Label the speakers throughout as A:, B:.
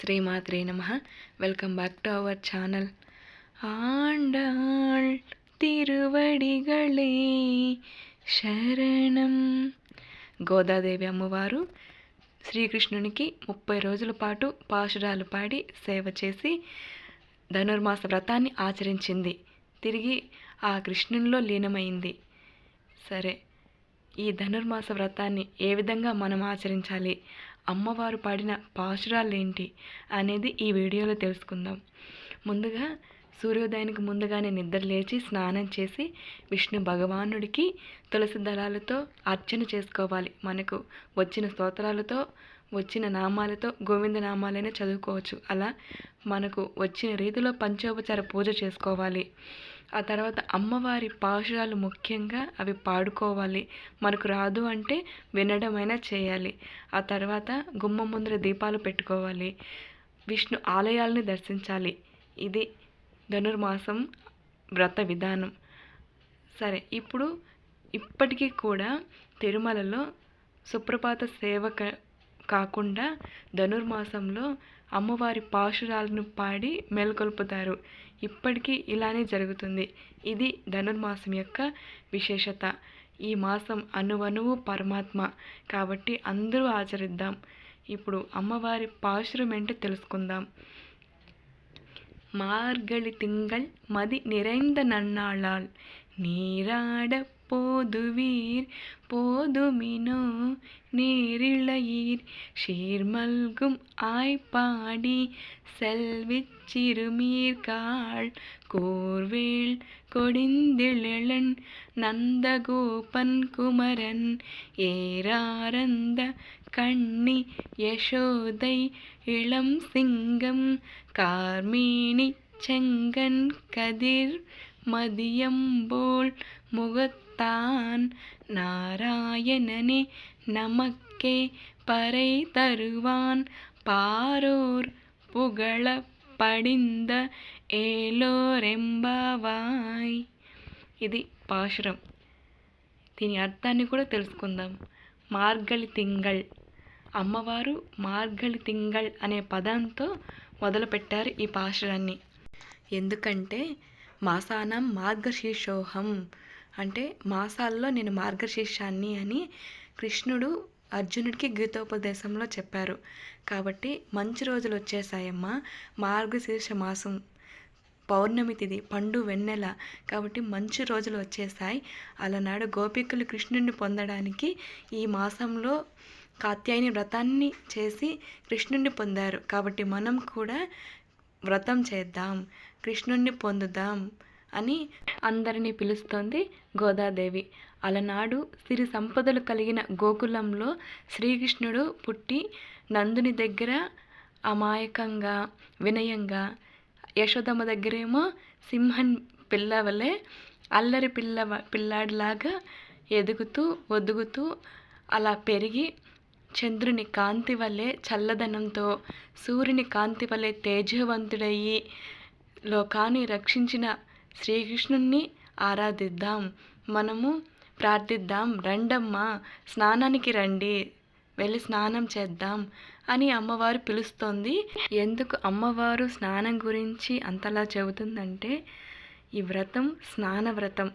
A: శ్రీమాత్రే నమ. Welcome back to our channel Andal తిరువడిగళే శరణం. గోదాదేవి అమ్మవారు శ్రీకృష్ణునికి ముప్పై రోజుల పాటు పాశురాలు పాడి సేవ చేసి ధనుర్మాస వ్రతాన్ని ఆచరించింది. తిరిగి ఆ కృష్ణునిలో లీనమైంది. సరే ఈ ధనుర్మాస వ్రతాన్ని ఏ విధంగా మనం ఆచరించాలి? అమ్మవారు పాడిన పాశురాలేంటి అనేది ఈ వీడియోలో తెలుసుకుందాం. ముందుగా సూర్యోదయానికి ముందుగానే నిద్ర లేచి స్నానం చేసి విష్ణు భగవానుడికి తులసి దళాలతో అర్చన చేసుకోవాలి. మనకు వచ్చిన స్తోత్రాలతో వచ్చిన నామాలతో గోవింద నామాలైనా చదువుకోవచ్చు. అలా మనకు వచ్చిన రీతిలో పంచోపచార పూజ చేసుకోవాలి. ఆ తర్వాత అమ్మవారి పాశురాలు ముఖ్యంగా అవి పాడుకోవాలి. మనకు రాదు అంటే వినడమైనా చేయాలి. ఆ తర్వాత గుమ్మం ముందర దీపాలు పెట్టుకోవాలి. విష్ణు ఆలయాల్ని దర్శించాలి. ఇది ధనుర్మాసం వ్రత విధానం. సరే ఇప్పుడు ఇప్పటికీ కూడా తిరుమలలో సుప్రభాత సేవక కాకుండా ధనుర్మాసంలో అమ్మవారి పాశురాలను పాడి మేల్కొల్పుతారు ఇప్పటికీ ఇలానే జరుగుతుంది ఇది ధనుర్మాసం యొక్క విశేషత ఈ మాసం అణువణువు పరమాత్మ కాబట్టి అందరూ ఆచరిద్దాం ఇప్పుడు అమ్మవారి పాశురం ఏంటో తెలుసుకుందాం மார்கழி திங்கள் மதி நிறைந்த நன்னாளால் நீராட போதுவீர் போதுமினோ நேரிழையீர். சீர்மல்கும் ஆய்ப்பாடி செல்விச்சிறுமீர்காள் கோர்வேள் கொடிந்திழலன் நந்தகோபன் குமரன் ஏராரந்த கண்ணி யசோதை இளம் சிங்கம் கார்மேனி செங்கன் கதிர் மதியம்போல் முகத் முகத்தான் நாராயணனே நமக்கே பறை தருவான் பாரோர் புகழ படிந்த ఏలోరెంబావాయ్ ఇది పాశురం దీని అర్థాన్ని కూడా తెలుసుకుందాం మార్గళి తింగళ్ అమ్మవారు మార్గళి తింగళ్ అనే పదంతో మొదలుపెట్టారు ఈ పాశురాన్ని ఎందుకంటే మాసానం మార్గశీర్షోహం అంటే మాసాల్లో నేను మార్గశీర్షాన్ని అని కృష్ణుడు అర్జునుడికి గీతోపదేశంలో చెప్పారు. కాబట్టి మంచి రోజులు వచ్చేసాయమ్మా మార్గశీర్ష మాసం పౌర్ణమి తిది పండు వెన్నెల. కాబట్టి మంచి రోజులు వచ్చేసాయి అలనాడు గోపికులు కృష్ణుడిని పొందడానికి ఈ మాసంలో కాత్యాయని వ్రతాన్ని చేసి కృష్ణుణ్ణి పొందారు. కాబట్టి మనం కూడా వ్రతం చేద్దాం. కృష్ణుణ్ణి పొందుదాం. అని అందరినీ పిలుస్తోంది గోదాదేవి. అలనాడు సిరి సంపదలు కలిగిన గోకులంలో శ్రీకృష్ణుడు పుట్టి నందుని దగ్గర అమాయకంగా వినయంగా యశోదమ్మ దగ్గరేమో సింహన్ పిల్లవలే అల్లరి పిల్ల పిల్లాడిలాగా ఎదుగుతూ ఒదుగుతూ అలా పెరిగి చంద్రుని కాంతి వలె చల్లదనంతో సూర్యుని కాంతి వలె తేజవంతుడయ్యి లోకాన్ని రక్షించిన శ్రీకృష్ణుణ్ణి ఆరాధిద్దాం. మనము ప్రార్థిద్దాం. రండమ్మా స్నానానికి రండి. వెళ్ళి స్నానం చేద్దాం అని అమ్మవారు పిలుస్తోంది. ఎందుకు అమ్మవారు స్నానం గురించి అంతలా చెబుతుందంటే ఈ వ్రతం స్నాన వ్రతం.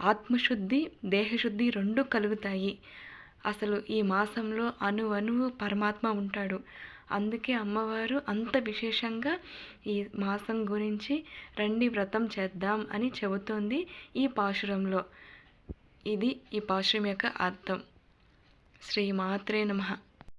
A: ఆత్మశుద్ధి దేహశుద్ధి రెండు కలుగుతాయి. అసలు ఈ మాసంలో అణు అణువు పరమాత్మ ఉంటాడు. అందుకే అమ్మవారు అంత విశేషంగా ఈ మాసం గురించి రండి వ్రతం చేద్దాం అని చెబుతోంది ఈ పాశురంలో. ఇది ఈ పాశురం యొక్క అర్థం. శ్రీమాత్రే నమః.